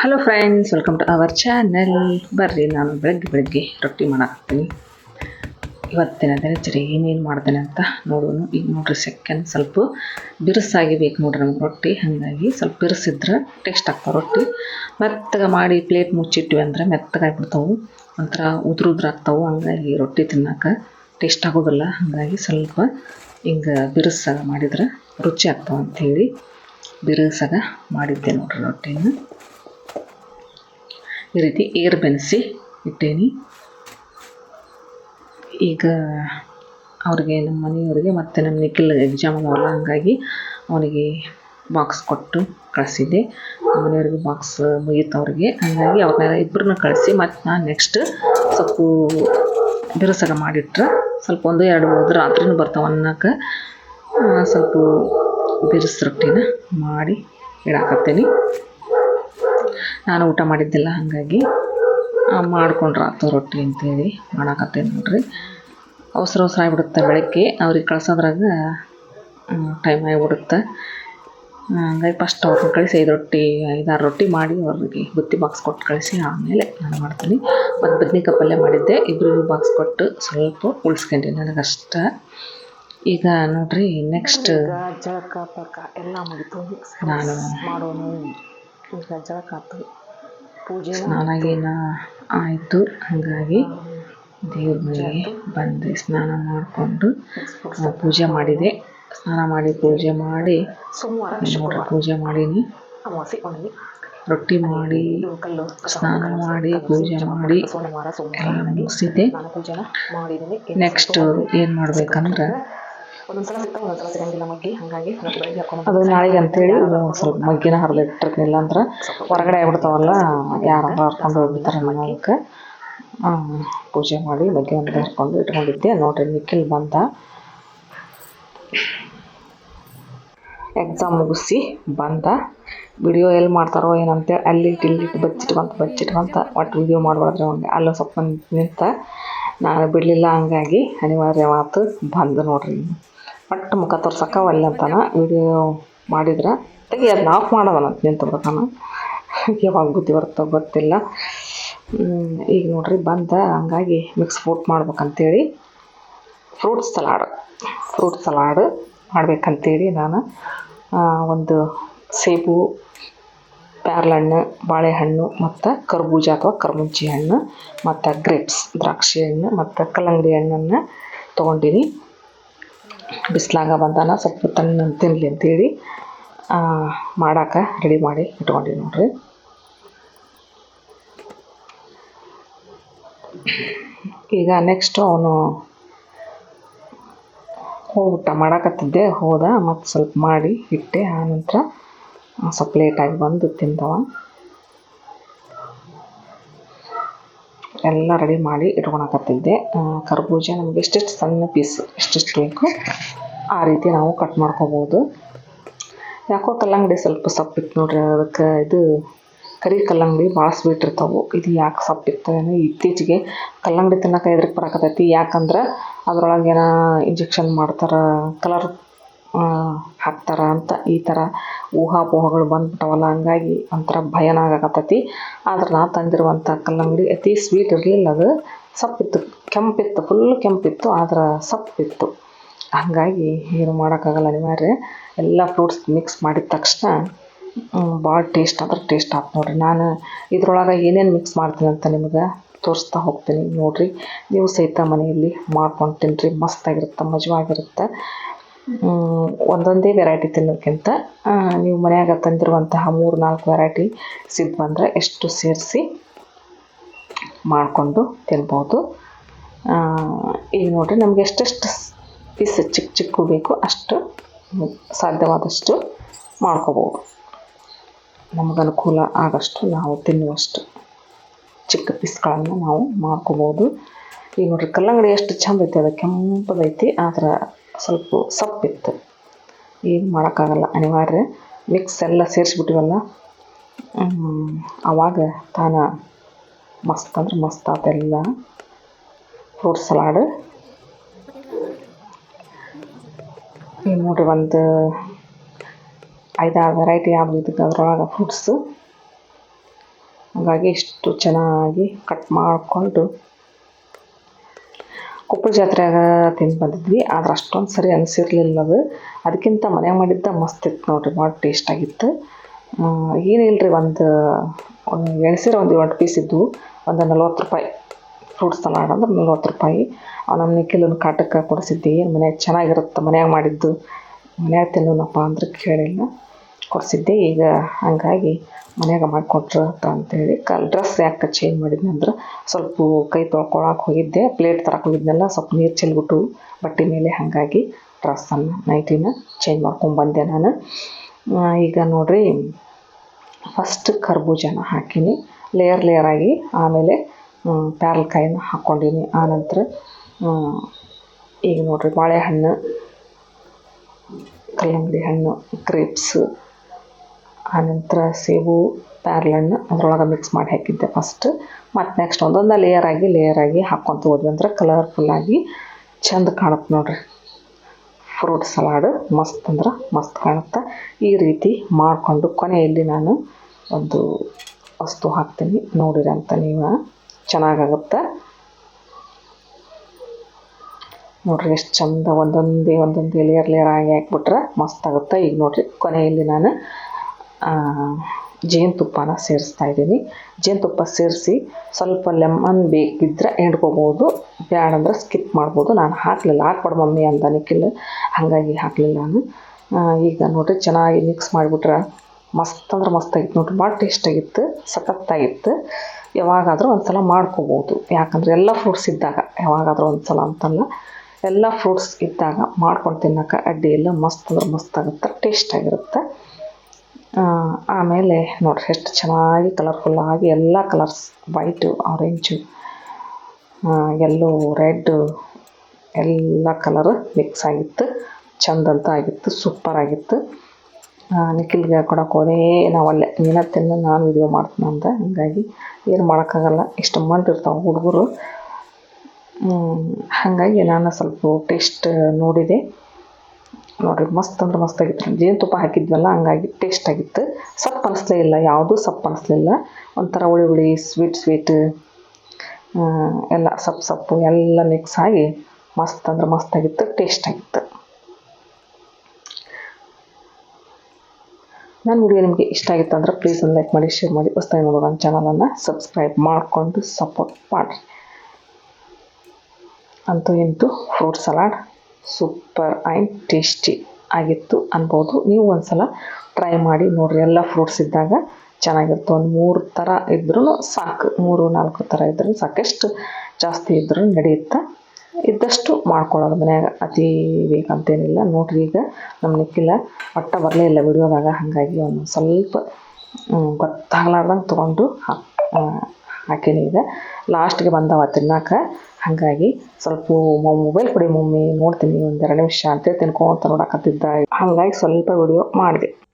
Hello friends welcome to our channel ಬರ್ರಿ, ನಾನು ಬೆಳಗ್ಗೆ ಬೆಳಗ್ಗೆ ರೊಟ್ಟಿ ಮಾಡಾಕ್ತೀನಿ ಇವತ್ತಿನ ದಿನಚರಿ ಏನೇನು ಮಾಡ್ತೇನೆ ಅಂತ ನೋಡೋಣ. ಈಗ ನೋಡ್ರಿ ಸೆಕೆಂಡ್ ಸ್ವಲ್ಪ ಬಿರುಸಾಗಿ ಬೇಕು ನೋಡ್ರಿ ನಮ್ಗೆ ರೊಟ್ಟಿ. ಹಾಗಾಗಿ ಸ್ವಲ್ಪ ಬಿರುಸಿದ್ರೆ ಟೇಸ್ಟ್ ಆಗ್ತಾವೆ ರೊಟ್ಟಿ. ಮೆತ್ತಗೆ ಮಾಡಿ ಪ್ಲೇಟ್ ಮುಚ್ಚಿಟ್ವಿ ಅಂದ್ರೆ ಮೆತ್ತಗಾಗ್ಬಿಡ್ತಾವೆ ಒಂಥರ ಉದುರು ಆಗ್ತಾವೆ. ಹಂಗಾಗಿ ರೊಟ್ಟಿ ತಿನ್ನೋಕೆ ಟೇಸ್ಟ್ ಆಗೋದಿಲ್ಲ. ಹಾಗಾಗಿ ಸ್ವಲ್ಪ ಹಿಂಗೆ ಬಿರುಸಾಗ ಮಾಡಿದ್ರೆ ರುಚಿ ಆಗ್ತಾವೆ ಅಂಥೇಳಿ ಬಿರುಸಾಗ ಮಾಡಿದ್ದೆ ನೋಡ್ರಿ ರೊಟ್ಟಿನ. ಈ ರೀತಿ ಏರ್ ಬೆನೆಸಿ ಇಟ್ಟೇನಿ. ಈಗ ಅವ್ರಿಗೆ ನಮ್ಮ ಮನೆಯವ್ರಿಗೆ ಮತ್ತು ನಮ್ಮ ನಿಖಿಲ್ ಎಕ್ಸಾಮ್ ಅವಲ್ಲ ಹಂಗಾಗಿ ಅವನಿಗೆ ಬಾಕ್ಸ್ ಕೊಟ್ಟು ಕಳಿಸಿದ್ದೆ. ಮನೆಯವ್ರಿಗೆ ಬಾಕ್ಸ್ ಮುಗಿತು ಅವ್ರಿಗೆ. ಹಂಗಾಗಿ ಅವ್ರನ್ನೆಲ್ಲ ಇಬ್ಬರನ್ನ ಕಳಿಸಿ ಮತ್ತು ನಾನು ನೆಕ್ಸ್ಟ್ ಸ್ವಲ್ಪ ಬಿರುಸಾಗ ಮಾಡಿಟ್ರೆ ಸ್ವಲ್ಪ ಒಂದು ಎರಡು ಮೂರು ರಾತ್ರಿನೂ ಬರ್ತಾವೆ ಅನ್ನಕ್ಕೆ ಸ್ವಲ್ಪ ಬಿರುಸು ರೊಟ್ಟಿನ ಮಾಡಿ ಇಡಾಕತ್ತೀನಿ. ನಾನು ಊಟ ಮಾಡಿದ್ದಿಲ್ಲ ಹಾಗಾಗಿ ಮಾಡ್ಕೊಂಡ್ರ ಆತು ರೊಟ್ಟಿ ಅಂತೇಳಿ ಮಾಡಾಕತ್ತೇನೆ ನೋಡ್ರಿ. ಅವಸರ ಅವಸರ ಆಗಿಬಿಡುತ್ತೆ ಬೆಳಗ್ಗೆ. ಅವ್ರಿಗೆ ಕಳ್ಸೋದ್ರಾಗ ಟೈಮ್ ಆಗಿಬಿಡುತ್ತೆ. ಹಂಗಾಗಿ ಫಸ್ಟ್ ಅವ್ರನ್ನ ಕಳಿಸಿ ಐದು ರೊಟ್ಟಿ ಐದಾರು ರೊಟ್ಟಿ ಮಾಡಿ ಅವ್ರಿಗೆ ಬುತ್ತಿ ಬಾಕ್ಸ್ ಕೊಟ್ಟು ಕಳಿಸಿ ಆಮೇಲೆ ನಾನು ಮಾಡ್ತೀನಿ. ಮತ್ತು ಬದ್ನಿಕಾಯಿ ಪಲ್ಯ ಮಾಡಿದ್ದೆ. ಇಬ್ಬರಿಗೂ ಬಾಕ್ಸ್ ಕೊಟ್ಟು ಸ್ವಲ್ಪ ಉಳಿಸ್ಕೊಂಡೆ ನನಗಷ್ಟ. ಈಗ ನೋಡ್ರಿ ನೆಕ್ಸ್ಟ್ ಜಳಕ ಪಕ್ಕ ಎಲ್ಲ ಮುಗಿತು. ನಾನು ಪೂಜೆ ಸ್ನಾನ ಗೀನ ಆಯಿತು ಹಾಗಾಗಿ ದೇವ್ರ ಮನೆಗೆ ಬಂದೆ ಸ್ನಾನ ಮಾಡಿಕೊಂಡು ಪೂಜೆ ಮಾಡಿದೆ. ಸ್ನಾನ ಮಾಡಿ ಪೂಜೆ ಮಾಡಿ ಸೋಮವಾರ ಪೂಜೆ ಮಾಡೀನಿ. ರೊಟ್ಟಿ ಮಾಡಿ ಸ್ನಾನ ಮಾಡಿ ಪೂಜೆ ಮಾಡಿ ಸೋಮವಾರ ಸೋಮವಾರ ಎಲ್ಲ ಮುಗಿಸಿದ್ದೆ ಮಾಡಿದ್ದೀನಿ. ನೆಕ್ಸ್ಟ್ ಏನು ಮಾಡ್ಬೇಕಂದ್ರೆ ಒಂದೊಂದ್ಸಲ ಸಿಗ್ತಾವೆ ಒಂದೊಂದ್ಸಲ ಸಿಗಂಗಿಲ್ಲ ಮಗ್ಗಿ. ಹಾಗಾಗಿ ಇವತ್ತು ಬೆಳಗ್ಗೆ ಹಾಕೊಂಡು ಅದು ನಾಳೆಗೆ ಅಂತೇಳಿ ಅದು ಸ್ವಲ್ಪ ಮಗ್ಗಿನ ಹರಿದಿಟ್ಟಿರ್ತಿಲ್ಲ ಅಂದ್ರೆ ಹೊರಗಡೆ ಆಗ್ಬಿಡ್ತಾವಲ್ಲ ಯಾರಾದ್ರೂ ಹರ್ಕೊಂಡು ಹೋಗ್ಬಿಡ್ತಾರೆ ಅನ್ನೋದಕ್ಕೆ ಪೂಜೆ ಮಾಡಿ ಮಗ್ಗಿ ಒಂದು ಹರ್ಕೊಂಡು ಇಟ್ಕೊಂಡಿದ್ದೆ. ನೋಡ್ರಿ ನಿಖಿಲ್ ಬಂದ. ಎಕ್ಸಾಮ್ ಮುಗಿಸಿ ಬಂದ. ವಿಡಿಯೋ ಎಲ್ಲಿ ಮಾಡ್ತಾರೋ ಏನಂತೇಳಿ ಅಲ್ಲಿ ಇಲ್ಲಿಟ್ಟು ಬಚ್ಚಿಟ್ಕೊಂತ ಬಚ್ಚಿಟ್ಕೊಂತ ಒಟ್ಟು ವಿಡಿಯೋ ಮಾಡಬಾರ್ದ್ರೆ ಅವ್ನಿಗೆ. ಅಲ್ಲ ಸ್ವಲ್ಪ ನಿಂತ ನಾನು ಬಿಡಲಿಲ್ಲ ಹಂಗಾಗಿ ಅನಿವಾರ್ಯ ಮಾತು ಬಂದು ನೋಡ್ರಿ. ಒಟ್ಟು ಮುಖ ತೋರ್ಸಕ್ಕೆ ಒಲ್ಲೆ ಅಂತಾನ ವಿಡಿಯೋ ಮಾಡಿದ್ರೆ. ತೆಗಿ ಅದನ್ನ ಆಫ್ ಮಾಡೋದನ್ನ ನಿಂತು ಬರ್ತಾನ ಯಾವಾಗ ಬುದ್ಧಿ ಬರುತ್ತೋ ಗೊತ್ತಿಲ್ಲ. ಈಗ ನೋಡ್ರಿ ಬಂದ, ಹಂಗಾಗಿ ಮಿಕ್ಸ್ ಫ್ರೂಟ್ ಮಾಡ್ಬೇಕಂತೇಳಿ. ಫ್ರೂಟ್ ಸಲಾಡ್ ಫ್ರೂಟ್ ಸಲಾಡ್ ಮಾಡ್ಬೇಕಂತೇಳಿ ನಾನು. ಒಂದು ಸೇಬು ಪ್ಯಾರ್ಲಹಣ್ಣು ಬಾಳೆಹಣ್ಣು, ಮತ್ತು ಕರ್ಬೂಜ ಅಥವಾ ಕರ್ಮುಂಚಿ ಹಣ್ಣು, ಮತ್ತು ಗ್ರೇಪ್ಸ್ ದ್ರಾಕ್ಷಿ ಹಣ್ಣು, ಮತ್ತು ಕಲ್ಲಂಗಡಿ ಹಣ್ಣನ್ನು ತೊಗೊಂಡಿನಿ. ಬಿಸಿಲಾಗ ಬಂದಾನ ಸ್ವಲ್ಪ ತಣ್ಣ ತಿನ್ನಲಿ ಅಂತೇಳಿ ಮಾಡಾಕ ರೆಡಿ ಮಾಡಿ ಇಟ್ಕೊಂಡಿವಿ ನೋಡ್ರಿ. ಈಗ ನೆಕ್ಸ್ಟ್ ಅವನು ಹೋಗ್ಬಿಟ್ಟ ಮಾಡಾಕತ್ತಿದ್ದೆ, ಹೋದ? ಮತ್ತು ಸ್ವಲ್ಪ ಮಾಡಿ ಇಟ್ಟೆ, ಆನಂತರ ಸ್ವಲ್ಪ ಲೇಟಾಗಿ ಬಂದು ತಿಂದವ. ಎಲ್ಲ ರೆಡಿ ಮಾಡಿ ಇಟ್ಕೊಳಕತ್ತಿದ್ದೆ. ಕರ್ಬೂಜ ನಮ್ಗೆ ಎಷ್ಟೆಷ್ಟು ಸಣ್ಣ ಪೀಸ್ ಎಷ್ಟೆಷ್ಟು ಬೇಕು ಆ ರೀತಿ ನಾವು ಕಟ್ ಮಾಡ್ಕೋಬೋದು. ಯಾಕೋ ಕಲ್ಲಂಗಡಿ ಸ್ವಲ್ಪ ಸಪ್ಪಿತ್ತು ನೋಡ್ರಿ, ಅದಕ್ಕೆ ಇದು ಕರಿ ಕಲ್ಲಂಗಡಿ ಭಾಳ ಸ್ವೀಟ್ ಇರ್ತಾವೆ ಇದು ಯಾಕೆ ಸಪ್ಪಿತ್ತು ಏನೋ ಇತ್ತೀಚೆಗೆ ಕಲ್ಲಂಗಡಿ ತಿನ್ನಕ್ಕೆ ಎದ್ರಿಗೆ ಬರಕತ್ತೈತಿ. ಯಾಕಂದ್ರೆ ಅದ್ರೊಳಗೆ ಏನೋ ಇಂಜೆಕ್ಷನ್ ಮಾಡ್ತಾರೆ ಕಲರ್ ಹಾಕ್ತಾರ ಅಂತ ಈ ಥರ ಊಹಾಪೋಹಗಳು ಬಂದ್ಬಿಟ್ಟವಲ್ಲ, ಹಂಗಾಗಿ ಒಂಥರ ಭಯನ ಆಗಾಕತ್ತೈತಿ. ಆದ್ರೆ ನಾ ತಂದಿರುವಂಥ ಕಲ್ಲಂಗಡಿ ಅತಿ ಸ್ವೀಟ್ ಇರಲಿಲ್ಲ ಅದು. ಸಪ್ಪಿತ್ತು, ಕೆಂಪಿತ್ತು ಫುಲ್ ಕೆಂಪಿತ್ತು, ಆದ್ರೆ ಸಪ್ಪಿತ್ತು. ಹಾಗಾಗಿ ಏನು ಮಾಡೋಕ್ಕಾಗಲ್ಲ ಅನಿವಾರ್ಯ ಎಲ್ಲ ಫ್ರೂಟ್ಸ್ ಮಿಕ್ಸ್ ಮಾಡಿದ ತಕ್ಷಣ ಭಾಳ ಟೇಸ್ಟ್ ಅಂದ್ರೆ ಟೇಸ್ಟ್ ಆಯ್ತು ನೋಡಿರಿ. ನಾನು ಇದ್ರೊಳಗೆ ಏನೇನು ಮಿಕ್ಸ್ ಮಾಡ್ತೀನಿ ಅಂತ ನಿಮ್ಗೆ ತೋರಿಸ್ತಾ ಹೋಗ್ತೀನಿ ನೋಡಿರಿ. ನೀವು ಸಹಿತ ಮನೆಯಲ್ಲಿ ಮಾಡ್ಕೊಂಡು ತಿನ್ನಿರಿ ಮಸ್ತಾಗಿರುತ್ತೆ ಮಜವಾಗಿರುತ್ತೆ. ಒಂದೊಂದೇ ವೆರೈಟಿ ತಿನ್ನೋಕ್ಕಿಂತ ನೀವು ಮನೆಯಾಗ ತಂದಿರುವಂತಹ ಮೂರು, ನಾಲ್ಕು ವೆರೈಟಿ ಸಿದ್ದು ಬಂದರೆ ಎಷ್ಟು ಸೇರಿಸಿ ಮಾಡಿಕೊಂಡು ತಿನ್ಬೋದು. ಈಗ ನೋಡಿರಿ ನಮಗೆ ಎಷ್ಟೆಷ್ಟು ಪೀಸ್ ಚಿಕ್ಕ ಚಿಕ್ಕ ಬೇಕು ಅಷ್ಟು ಸಾಧ್ಯವಾದಷ್ಟು ಮಾಡ್ಕೋಬೋದು. ನಮ್ಗೆ ಅನುಕೂಲ ಆಗಷ್ಟು ನಾವು ತಿನ್ನುವಷ್ಟು ಚಿಕ್ಕ ಪೀಸ್ಗಳನ್ನು ನಾವು ಮಾಡ್ಕೋಬೋದು. ಈಗ ನೋಡಿರಿ ಕಲ್ಲಂಗಡಿ ಎಷ್ಟು ಚಂದ ಐತಿ, ಅದು ಕೆಂಪದೈತಿ, ಆದ್ರೆ ಸ್ವಲ್ಪ ಸೊಪ್ಪಿತ್ತು ಏನು ಮಾಡೋಕ್ಕಾಗಲ್ಲ, ಅನಿವಾರ್ಯ. ಮಿಕ್ಸ್ ಎಲ್ಲ ಸೇರಿಸ್ಬಿಟ್ಟಿವಲ್ಲ ಆವಾಗ ತಾನ ಮಸ್ತ್ ಅಂದ್ರೆ ಮಸ್ತ್ ಆತೆಲ್ಲ ಫ್ರೂಟ್ ಸಲಾಡ್ ಈಗ ನೋಡ್ರಿ ಒಂದು ಐದಾರು ವೆರೈಟಿ ಆಗ್ಬಿಟ್ಟಿತ್ತು ಅದರೊಳಗೆ ಫ್ರೂಟ್ಸು ಹಾಗಾಗಿ ಇಷ್ಟು ಚೆನ್ನಾಗಿ ಕಟ್ ಮಾಡಿಕೊಂಡು ಕೊಪ್ಪಳ ಜಾತ್ರೆಯಾಗ ತಿಂದು ಬಂದಿದ್ವಿ. ಆದ್ರೆ ಅಷ್ಟೊಂದು ಸರಿ ಅನಿಸಿರ್ಲಿಲ್ಲ ಅದು. ಅದಕ್ಕಿಂತ ಮನ್ಯಾಗ ಮಾಡಿದ್ದ ಮಸ್ತ್ ಇತ್ತು ನೋಡಿರಿ ಭಾಳ ಟೇಸ್ಟ್ ಆಗಿತ್ತು. ಏನಿಲ್ಲ ರೀ ಒಂದು ಎಣಸಿರೋ ಒಂದು ಎಂಟು ಪೀಸ್ ಇದ್ವು. ಒಂದು ನಲ್ವತ್ತು ರೂಪಾಯಿ. ಫ್ರೂಟ್ಸ್ ಸಲಾಡ್ ಅಂದ್ರೆ ನಲ್ವತ್ತು ರೂಪಾಯಿ. ನಮ್ಮ ನಿಖಿಲನ್ನು ಕಾಟಕ್ಕೆ ಕೊಡಿಸಿದ್ದೆ. ಏನು ಮನ್ಯಾಗ ಚೆನ್ನಾಗಿರುತ್ತೆ ಮನ್ಯಾಗ ಮಾಡಿದ್ದು. ಮನ್ಯಾಗ ತಿನ್ನೋಣಪ್ಪ ಅಂದ್ರೆ ಕೇಳಿಲ್ಲ. ಕೊಡಿಸಿದ್ದೆ. ಈಗ ಹಂಗಾಗಿ ಮನ್ಯಾಗ ಮಾಡಿಕೊಟ್ರು ಅಂತ ಅಂತೇಳಿ ಕಲ್ ಡ್ರೆಸ್ ಯಾಕೆ ಚೇಂಜ್ ಮಾಡಿದ್ನಂದ್ರೆ ಸ್ವಲ್ಪ ಕೈ ತೊಳ್ಕೊಳಕ್ಕೆ ಹೋಗಿದ್ದೆ. ಪ್ಲೇಟ್ ತರಕ್ಕೆ ಸ್ವಲ್ಪ ನೀರು ಚೆಲ್ಬಿಟ್ಟು ಬಟ್ಟೆ ಮೇಲೆ ಹಾಗಾಗಿ ಡ್ರೆಸ್ಸನ್ನು ನೈಟಿನ ಚೇಂಜ್ ಮಾಡ್ಕೊಂಡ್ಬಂದೆ ನಾನು. ಈಗ ನೋಡ್ರಿ ಫಸ್ಟ್ ಕರ್ಬೂಜನ ಹಾಕೀನಿ. ಲೇಯರ್ ಲೇಯರ್ ಆಗಿ ಆಮೇಲೆ ಪ್ಯಾರಲ್ಕಾಯಿನ ಹಾಕ್ಕೊಂಡೀನಿ ಆನಂತರ ಈಗ ನೋಡಿರಿ ಬಾಳೆಹಣ್ಣು, ಕಲ್ಲಂಗಡಿ ಹಣ್ಣು ಗ್ರೇಪ್ಸ್ ಆನಂತರ ಸೇಬು ಪ್ಯಾರ್ಲಣ್ಣ ಅದರೊಳಗೆ ಮಿಕ್ಸ್ ಮಾಡಿ ಹಾಕಿದ್ದೆ ಫಸ್ಟ್ ಮತ್ತು ನೆಕ್ಸ್ಟ್ ಒಂದೊಂದು ಲೇಯರ್ ಆಗಿ ಲೇಯರ್ ಆಗಿ ಹಾಕ್ಕೊಂತ ಹೋದ್ವಿ ಅಂದ್ರೆ ಕಲರ್ಫುಲ್ಲಾಗಿ ಚಂದ ಕಾಣುತ್ತೆ ನೋಡ್ರಿ. ಫ್ರೂಟ್ ಸಲಾಡ್ ಮಸ್ತ್ ಅಂದ್ರೆ ಮಸ್ತ್ ಕಾಣುತ್ತೆ. ಈ ರೀತಿ ಮಾಡಿಕೊಂಡು ಕೊನೆಯಲ್ಲಿ ನಾನು ಒಂದು ವಸ್ತು ಹಾಕ್ತೀನಿ. ನೋಡಿರಿ ಅಂತ ನೀವು ಚೆನ್ನಾಗಾಗುತ್ತೆ. ನೋಡ್ರಿ ಎಷ್ಟು ಚಂದ ಒಂದೊಂದೇ ಒಂದೊಂದೇ ಲೇಯರ್ ಲೇಯರ್ ಆಗಿ ಹಾಕ್ಬಿಟ್ರೆ ಮಸ್ತ್ ಆಗುತ್ತೆ. ಈಗ ನೋಡ್ರಿ ಕೊನೆಯಲ್ಲಿ ನಾನು ಜೇನುತುಪ್ಪನ ಸೇರಿಸ್ತಾ ಇದ್ದೀನಿ. ಜೇನುತುಪ್ಪ ಸೇರಿಸಿ ಸ್ವಲ್ಪ ಲೆಮನ್ ಬೇಕಿದ್ರೆ ಹಿಂಡ್ಕೋಬೋದು. ಬ್ಯಾಡ ಅಂದ್ರೆ ಸ್ಕಿಪ್ ಮಾಡ್ಬೋದು. ನಾನು ಹಾಕಲಿಲ್ಲ. ಹಾಕ್ಬಾರ್ದು ಮಮ್ಮಿ ಅಂತ ನಿಖಿಲ್ ಹಾಗಾಗಿ ಹಾಕಲಿಲ್ಲ ನಾನು. ಈಗ ನೋಡಿರಿ ಚೆನ್ನಾಗಿ ಮಿಕ್ಸ್ ಮಾಡಿಬಿಟ್ರೆ ಮಸ್ತ್ ಅಂದ್ರೆ ಮಸ್ತಾಗಿತ್ತು ನೋಡ್ರಿ ಭಾಳ ಟೇಸ್ಟಾಗಿತ್ತು ಸಖತ್ತಾಗಿತ್ತು. ಯಾವಾಗಾದರೂ ಒಂದು ಸಲ ಮಾಡ್ಕೋಬೋದು. ಯಾಕಂದ್ರೆ ಎಲ್ಲ ಫ್ರೂಟ್ಸ್ ಇದ್ದಾಗ ಯಾವಾಗಾದರೂ ಒಂದು ಸಲ ಅಂತಲ್ಲ ಎಲ್ಲ ಫ್ರೂಟ್ಸ್ ಇದ್ದಾಗ ಮಾಡ್ಕೊಂಡು ತಿನ್ನೋಕೆ ಅಡ್ಡಿ ಎಲ್ಲ ಮಸ್ತ್ ಅಂದ್ರೆ ಮಸ್ತ್ ಆಗುತ್ತೆ. ಟೇಸ್ಟ್ ಆಗಿರುತ್ತೆ. ಆ, ಆಮೇಲೆ ನೋಡ್ರಿ ಎಷ್ಟು ಚೆನ್ನಾಗಿ ಕಲರ್ಫುಲ್ಲಾಗಿ ಎಲ್ಲ colours white orange yellow red ಎಲ್ಲ ಕಲರ್ ಮಿಕ್ಸ್ ಆಗಿತ್ತು. ಚಂದ ಅಂತ ಆಗಿತ್ತು ಸೂಪರ್ ಆಗಿತ್ತು. ನಿಖಿಲ್ಗೆ ಕೊಡೋಕೆ ಹೋದೆ ನಾವು ಅಲ್ಲೇ ಮೀನ ತಿನ್ನು ನಾನು ವಿಡಿಯೋ ಮಾಡ್ತೀನಿ ಅಂತ ಹಂಗಾಗಿ ಏನು ಮಾಡೋಕ್ಕಾಗಲ್ಲ, ಇಷ್ಟು ಮಂಟಿರ್ತಾವೆ ಹುಡುಗರು. ಹಾಗಾಗಿ ನಾನು ಸ್ವಲ್ಪ ಟೇಸ್ಟ್ ನೋಡಿದೆ. ನೋಡ್ರಿ, ಮಸ್ತ್ ಅಂದ್ರೆ ಮಸ್ತ್ ಆಗಿತ್ತು ಜೇನುತುಪ್ಪ ಹಾಕಿದ್ವಲ್ಲ, ಹಂಗಾಗಿ ಟೇಸ್ಟ್ ಆಗಿತ್ತು. ಸಪ್ಪು ಅನಿಸ್ಲೇ ಇಲ್ಲ, ಯಾವುದೂ ಸಪ್ಪು ಅನಿಸ್ಲಿಲ್ಲ ಒಂಥರ ಹುಳಿ ಹುಳಿ ಸ್ವೀಟ್ ಸ್ವೀಟ್ ಎಲ್ಲ ಸಪ್ಪು ಸಪ್ಪು ಎಲ್ಲ ಮಿಕ್ಸ್ ಆಗಿ ಮಸ್ತ್ ಅಂದ್ರೆ ಮಸ್ತ್ ಆಗಿತ್ತು ಟೇಸ್ಟ್ ಆಗಿತ್ತು. ನನ್ನ ವಿಡಿಯೋ ನಿಮಗೆ ಇಷ್ಟ ಆಗಿತ್ತು ಅಂದ್ರೆ ಪ್ಲೀಸ್ ಒಂದು ಲೈಕ್ ಮಾಡಿ ಶೇರ್ ಮಾಡಿ. ಹೊಸ್ತಾಗಿ ನೋಡೋ ನನ್ನ ಚಾನಲನ್ನು ಸಬ್ಸ್ಕ್ರೈಬ್ ಮಾಡಿಕೊಂಡು ಸಪೋರ್ಟ್ ಮಾಡಿರಿ. ಅಂತೂ ಇಂತೂ fruit salad super and tasty ಆಗಿತ್ತು ಅನ್ಬೋದು. ನೀವು ಒಂದ್ಸಲ ಟ್ರೈ ಮಾಡಿ ನೋಡಿರಿ, ಎಲ್ಲ ಫ್ರೂಟ್ಸ್ ಇದ್ದಾಗ ಚೆನ್ನಾಗಿರುತ್ತೆ. ಒಂದು ಮೂರು ಥರ ಇದ್ರೂ ಸಾಕು. ಮೂರು, ನಾಲ್ಕು ಥರ ಇದ್ರೂ ಸಾಕಷ್ಟು ಜಾಸ್ತಿ ಇದ್ರೂ ನಡೆಯುತ್ತೆ? ಇದ್ದಷ್ಟು ಮಾಡ್ಕೊಳ್ಳೋದು ಮನ್ಯಾಗ. ಅತಿ ಬೇಕಂತೇನಿಲ್ಲ ನೋಡ್ರಿ ಈಗ ನಮ್ಮ ನಿಖಿಲ ಒಟ್ಟ ಬರಲೇ ಇಲ್ಲ ವಿಡಿಯೋದಾಗ ಹಾಗಾಗಿ ಒಂದು ಸ್ವಲ್ಪ ಗೊತ್ತಾಗ್ಲಾರ್ದಂಗೆ ತೊಗೊಂಡು ಹಾಕೀನಿ ಈಗ. ಲಾಸ್ಟ್ಗೆ ಬಂದವ ತಿನ್ನಕ್ಕೆ ಹಾಗಾಗಿ ಸ್ವಲ್ಪ ಮೊಬೈಲ್ ಕೊಡಿ ಮಮ್ಮಿ, ನೋಡ್ತೀನಿ ಒಂದೆರಡು ನಿಮಿಷ ಅಂತೇಳಿ ತಿನ್ಕೊಂತ ನೋಡಕತ್ತಿದ್ದ. ಹಾಗಾಗಿ ಸ್ವಲ್ಪ ವಿಡಿಯೋ ಮಾಡಿದೆ.